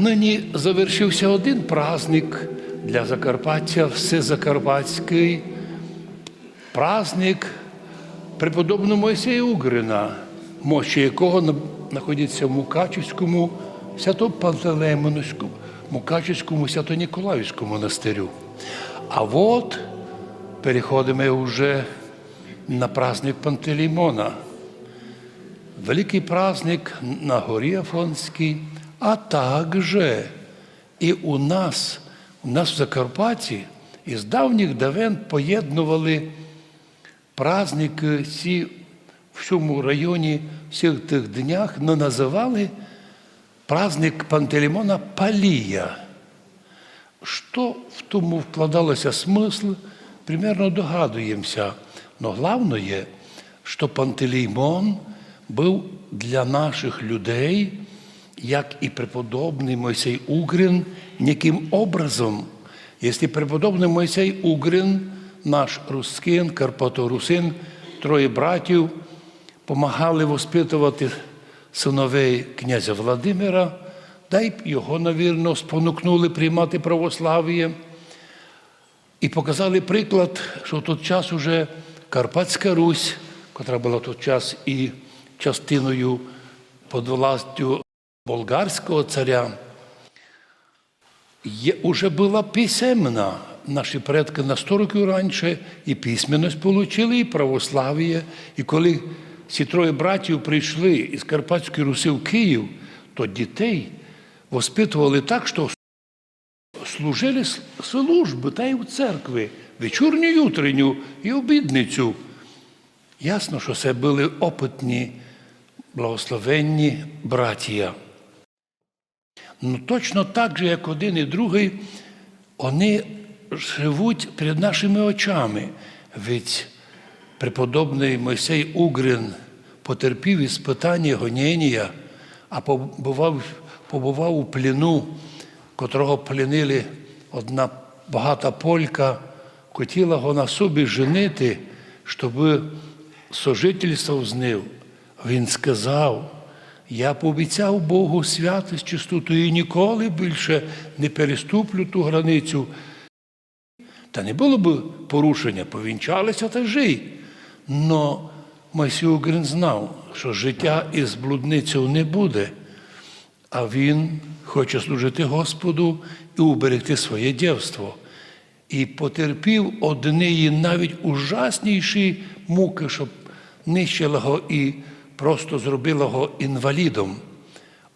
Нині завершився один праздник для Закарпаття, всезакарпатський праздник преподобного Мойсея Угрина, мощі якого на- знаходиться в Мукачівському Свято-Пантелеймоновському, Мукачівському Свято-Ніколаївському монастирю. А от переходимо вже на праздник Пантелеймона. Великий праздник на горі Афонській, а также і у нас, у нас в Закарпатті із давніх давен поєднували праздники ці в цьому районі всіх тих днях, но називали праздник Пантелеймона Палія. Що в тому вкладалося смисл, примерно догадуємося. Но головне, що Пантелеймон був для наших людей, як і преподобний Мойсей Угрин, неким образом. Якщо преподобний Мойсей Угрин, наш рускин, Карпато-Русин, троє братів, помагали воспитувати синовей князя Владимира, да й його, навірно, спонукнули приймати православ'я. І показали приклад, що в той час уже Карпатська Русь, котра була в той час і частиною під властю болгарського царя, є, уже була писемна. Наші предки на 100 років раніше і письменність отримали, і православ'я. І коли ці троє братів прийшли із Карпатської Руси в Київ, то дітей воспитували так, що служили служби та й в церкві, вечірню, й утренню і обідницю. Ясно, що це були опитні, благословенні братія. Ну точно так же, як один і другий, вони живуть перед нашими очами. Ведь преподобний Мойсей Угрин потерпів іспитання гоніння, а побував, побував у пліну, котрого плінили одна багата полька, хотіла його на собі женити, щоб сожительствував з ним. Він сказав, я пообіцяв Богу святість чистоту і ніколи більше не переступлю ту границю. Та не було б порушення, повінчалися та жий. Но Мойсій Угрин знав, що життя із блудницею не буде, а він хоче служити Господу і уберегти своє дівство. І потерпів однієї навіть ужасніші муки, щоб нищила його і просто зробила його інвалідом.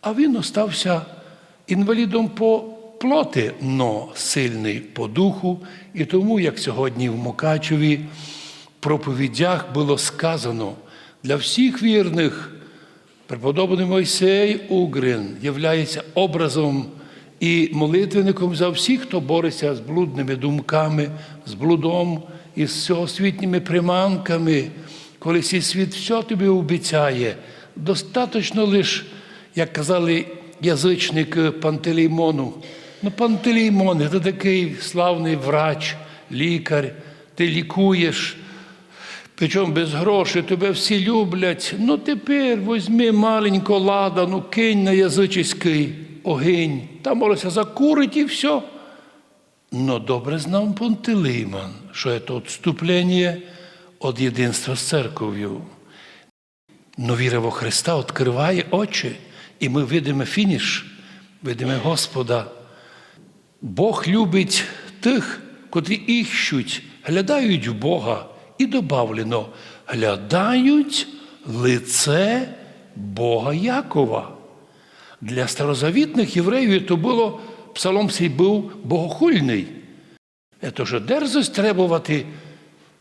А він остався інвалідом по плоти, но сильний по духу. І тому, як сьогодні в Мукачеві проповідях було сказано для всіх вірних, преподобний Мойсей Угрин являється образом і молитвенником за всіх, хто бореться з блудними думками, з блудом і з всеосвітніми приманками, коли цей світ все тобі обіцяє. Достаточно лише, як казали язичник Пантелеймону. Ну, Пантелеймон, це такий славний врач, лікар, ти лікуєш. Причому без грошей тебе всі люблять. Ну тепер візьми маленько ладану, кинь на язичний огінь, там можеться закурить і все. Но добре знав Пантелеймон, що це відступлення від єдинства з церков'ю. Но віра во Христа відкриває очі, і ми видимо фініш, видимо Господа. Бог любить тих, котрі іщуть, глядають в Бога, і добавлено, глядають лице Бога Якова. Для старозавітних євреїв то було псалом цей був богохульний. Це ж дерзость требувати,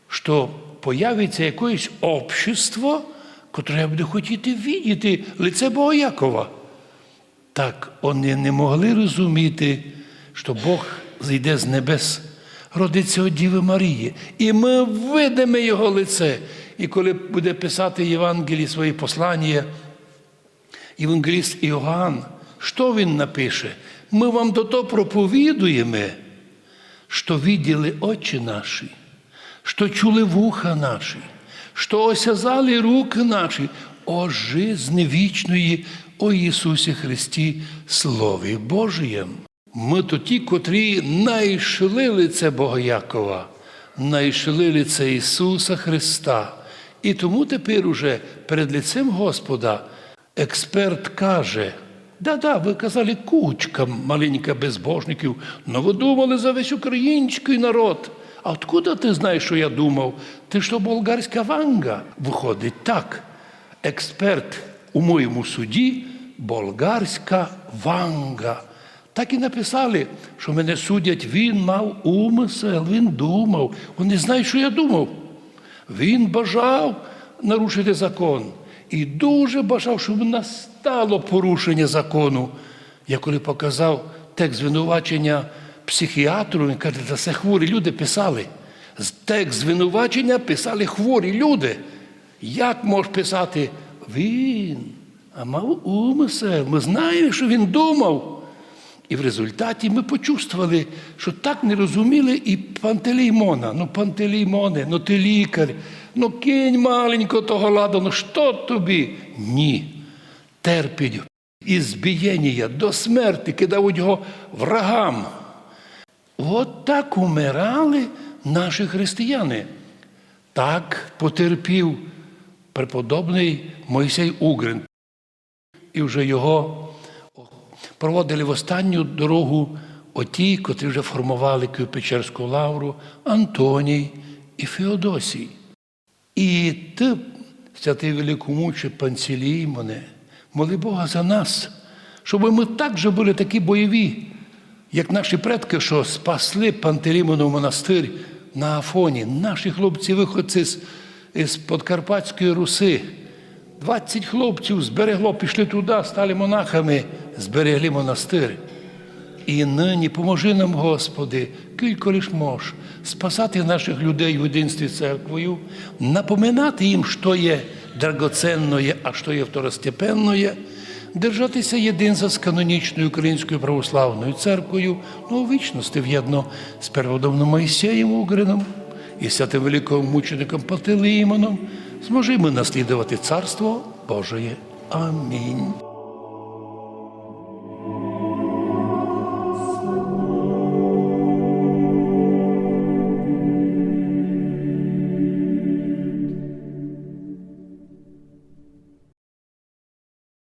що появиться якесь общество, котре буде хотіти видіти лице Бога Якова. Так вони не могли розуміти, що Бог зійде з небес, родиться від Діви Марії. І ми видимо Його лице. І коли буде писати Євангелії свої послання, Євангеліст Іоганн, що він напише? Ми вам до того проповідуємо, що виділи очі наші, що чули вуха наші, що осязали руки наші о жизни вічної о Ісусі Христі, Слові Божієм. Ми то ті, котрі найшли лице Богоякова, найшли лице Ісуса Христа. І тому тепер уже перед лицем Господа експерт каже, да-да, ви казали кучка маленька безбожників, но ви думали за весь український народ. А откуда ти знаєш, що я думав? Ти що болгарська ванга? Виходить так. Експерт у моєму суді болгарська ванга. Так і написали, що мене судять, він мав умисел, він думав. Вони знають, що я думав. Він бажав нарушити закон і дуже бажав, щоб настало порушення закону. Я коли показав текст звинувачення психіатру, він каже, це хворі люди писали. Текст звинувачення писали хворі люди. Як може писати він? А мав умисел. Ми знаємо, що він думав. І в результаті ми почувствували, що так не розуміли і Пантелеймона. Ну, Пантелеймоне, ну ти лікар, ну кинь маленько того ладу, ну що тобі? Ні. Терпіть і збієння до смерті кидають його врагам. От так умирали наші християни. Так потерпів преподобний Мойсей Угрин. І вже його проводили в останню дорогу оті, котрі вже формували Києво-Печерську лавру, Антоній і Феодосій. І ти, святий великомуче Панцелеймоне, моли Бога за нас, щоб ми також були такі бойові, як наші предки, що спасли Пантелеймонов монастир на Афоні. Наші хлопці-виходці з, з Подкарпатської Руси. 20 хлопців зберегло, пішли туди, стали монахами, зберегли монастир. І нині поможи нам, Господи, кілько лиш мож, спасати наших людей в єдинстві церквою, напоминати їм, що є драгоценне, а що є второстепенне, держатися єдинства з канонічною Українською православною церквою, ну, вічності в'єдно з перводомним Моїсеєм Угрином і святим великим мучеником Пантелеймоном, зможемо наслідувати Царство Божеє. Амінь.